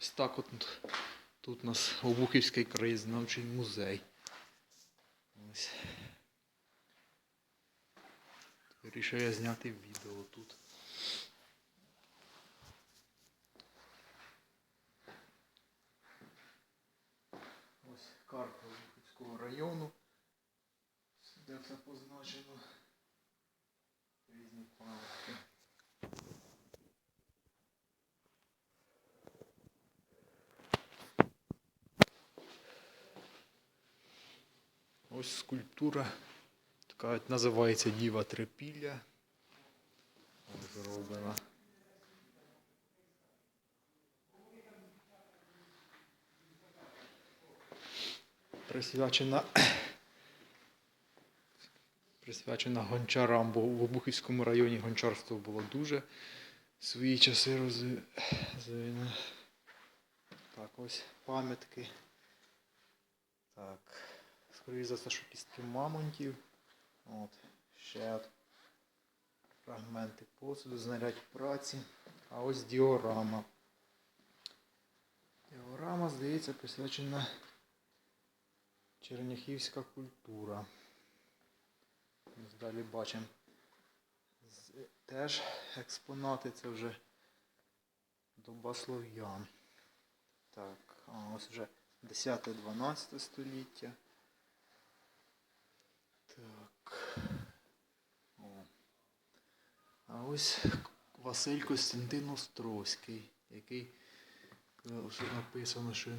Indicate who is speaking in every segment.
Speaker 1: Ось так от тут у нас Обухівський краєзнавчий музей. Ось. Вирішив я зняти відео тут. Ось карта Обухівського району. Де все позначено. Різні пам'ятки. Ось скульптура. Така називається Діва Трипілля. Ось зроблена. Присвячена присвячена гончарам, бо в Обухівському районі гончарство було дуже свої часи розвинене. Так, ось пам'ятки. Так. Скоріше за все, що кістки мамонтів. От. Ще от фрагменти посуду, знарядь праці. А ось діорама. Діорама, здається, присвячена черняхівська культура. Далі бачимо теж експонати, це вже доба слов'ян. Так, ось вже 10-12 століття. Так. О. А ось Василь Костянтин Острозький, який е, ось написано, що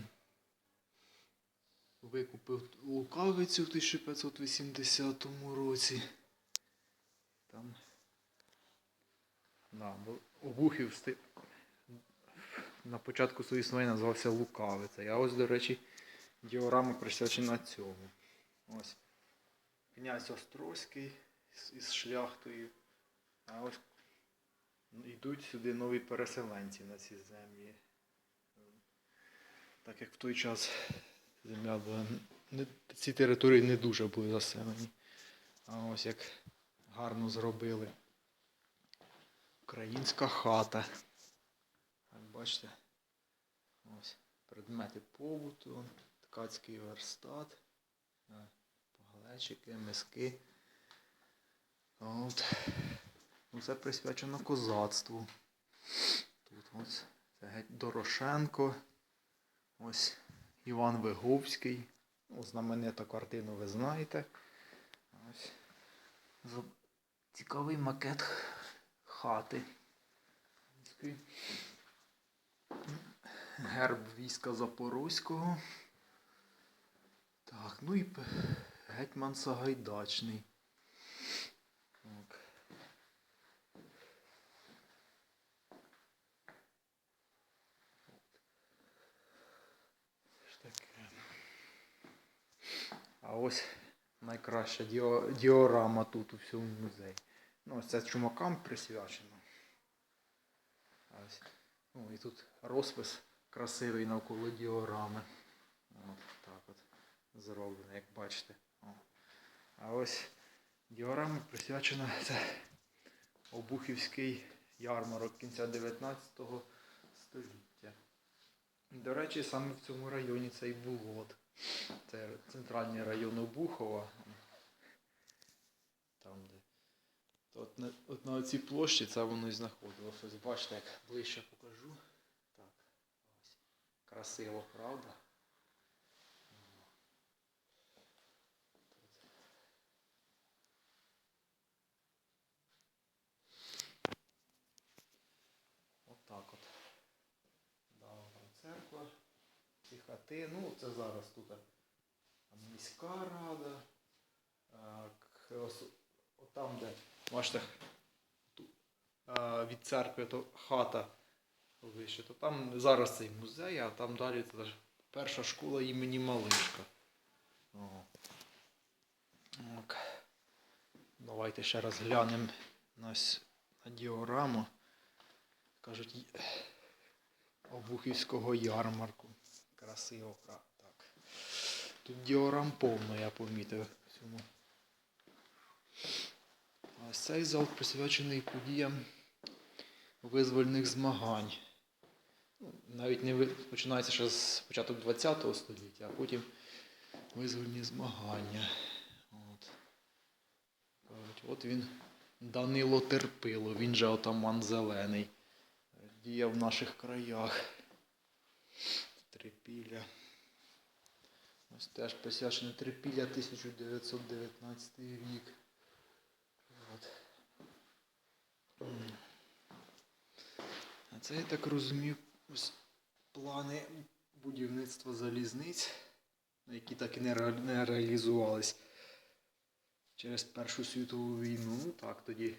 Speaker 1: викупив лукавицю в 1580 році. Там. Да, Обухів на початку своєї існування називався Лукавиця. А ось, до речі, діорама присвячена цьому. Ось. Князь Острозький із шляхтою. А ось йдуть сюди нові переселенці на ці землі. Так як в той час земля була. Ці території не дуже були заселені. А ось як гарно зробили. Українська хата. Так, бачите? Ось предмети побуту, ткацький верстат, погалечики, миски. От. Ну, це присвячено козацтву. Тут ось це геть Дорошенко. Ось Іван Виговський. Ну, знаменита картину ви знаєте. Ось. Цікавий макет хати. Герб війська Запорозького. Так, ну і гетьман Сагайдачний. А ось найкраща діорама тут у всьому музеї. Ну, ось це чумакам присвячено. Ось. Ну, і тут розпис красивий навколо діорами. От так от зроблено, як бачите. О. А ось діорама присвячена це Обухівський ярмарок кінця 19 століття. До речі, саме в цьому районі це і було. Це центральний район Обухова. Там, де. От на, от на цій площі це воно і знаходилося. Ось бачите, як ближче покажу. Так, ось. Красиво, правда? Отак от. Да, там церква, хати. Ну, це зараз тут міська рада. Там, де, бачите, від церкви то хата вище, то там зараз цей музей, а там далі це перша школа імені Малишка. Так. Давайте ще раз глянемо на, діораму. Кажуть, Обухівського ярмарку. Красиво, кра- так. Тут діорам повно, я помітив цьому. Ось цей зал присвячений подіям визвольних змагань. ну, навіть не починається ще з початок 20 століття, а потім визвольні змагання. От. От він Данило Терпило, він же отаман зелений. Діяв в наших краях. Трипілля. Ось теж присвячене Трипілля 1919 рік. От. А це, я так розумію, ось плани будівництва залізниць, які так і не реалізувались через Першу світову війну. Ну так, тоді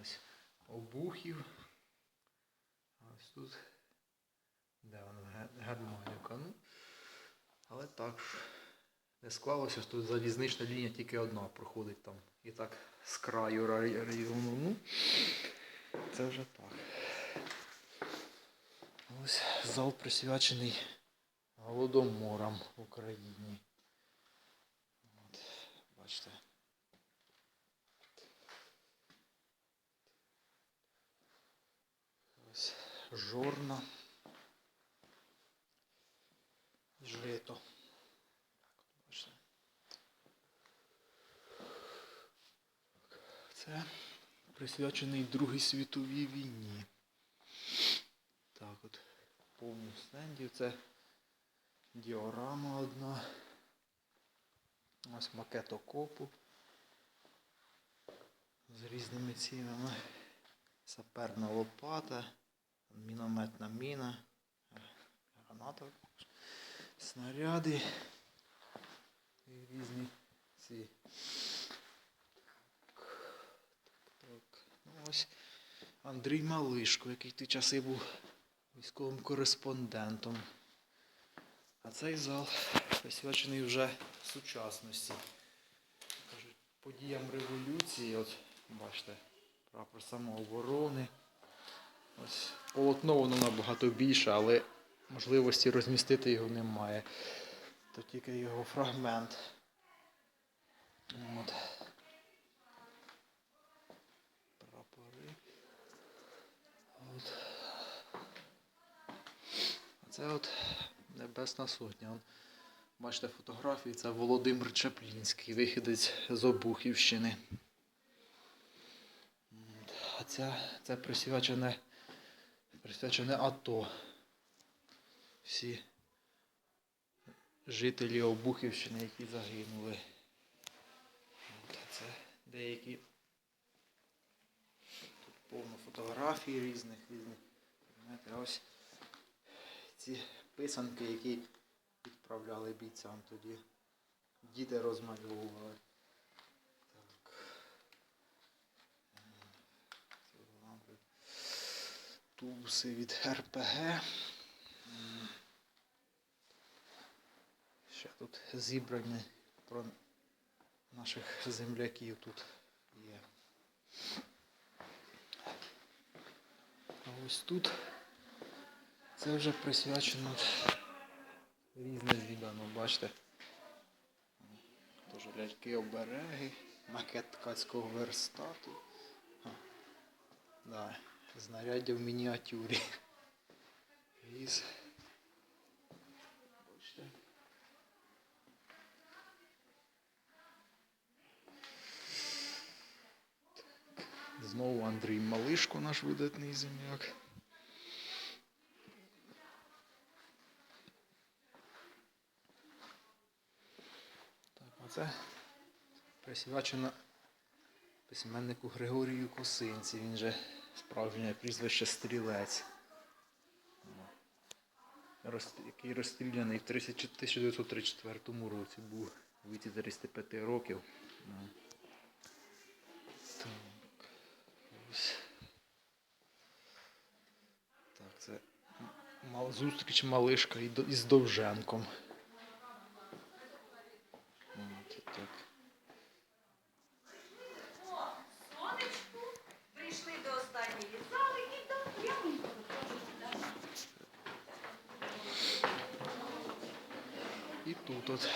Speaker 1: ось Обухів. Ось тут. Де вона? Ге- Германівка. Ну, але так не склалося, що тут залізнична лінія тільки одна проходить там. І так з краю району. Ну, це вже так. Ось зал присвячений голодоморам в Україні. От, бачите. Ось жорна. Жито. Так, от бачите. Це присвячений Другій світовій війні. Так от, повну стендів. Це діорама одна. Ось макет окопу. З різними цінами. Саперна лопата, мінометна міна, граната, снаряди і різні ці. Так, так. Ну, ось Андрій Малишко, який ті часи був військовим кореспондентом. А цей зал присвячений вже сучасності. Кажуть, подіям революції. От бачите, прапор самооборони. Ось полотно воно набагато більше, але можливості розмістити його немає. То тільки його фрагмент. От. Прапори. От. Це от Небесна Сотня. Бачите фотографії, це Володимир Чаплінський, вихідець з Обухівщини. А ця, це присвячене, присвячене АТО. Всі жителі Обухівщини, які загинули. Це деякі фотографій різних, різних. Знаєте, ось ці писанки, які відправляли бійцям тоді. Діти розмальовували. Так. М. Тубуси від РПГ. Ще тут зібрані про наших земляків тут є. А ось тут це вже присвячено різним відам, бачите. Тож ляльки обереги, макет ткацького верстату. Да, знаряддя в мініатюрі. Віз. Бачите. Так. Знову Андрій Малишко, наш видатний земляк. Так, оце присвячено письменнику Григорію Косинці. Він же справжнє прізвище Стрілець. Який розстріляний в 1934 році був у віці 35 років. Ну. Так. Ось. Так, це м- мал- зустріч Малишка із Довженком. От, так.
Speaker 2: Сонечку, прийшли до останньої зали і так прямо.
Speaker 1: І тут от.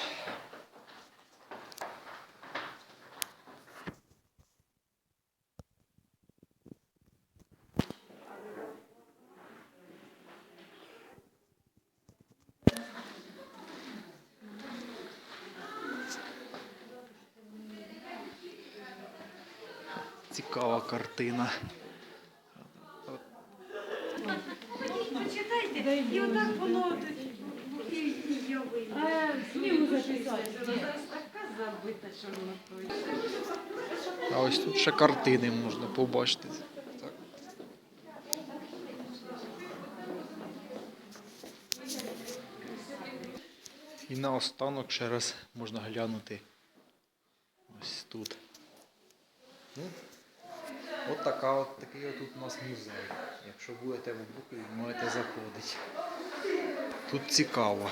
Speaker 1: Цікава картина.
Speaker 2: Почитайте, і отак воно така забита, що.
Speaker 1: А ось тут ще картини можна побачити. І наостанок ще раз можна глянути ось тут. От така от такий от у нас музей. Якщо будете в Букові, можете заходити. Тут цікаво.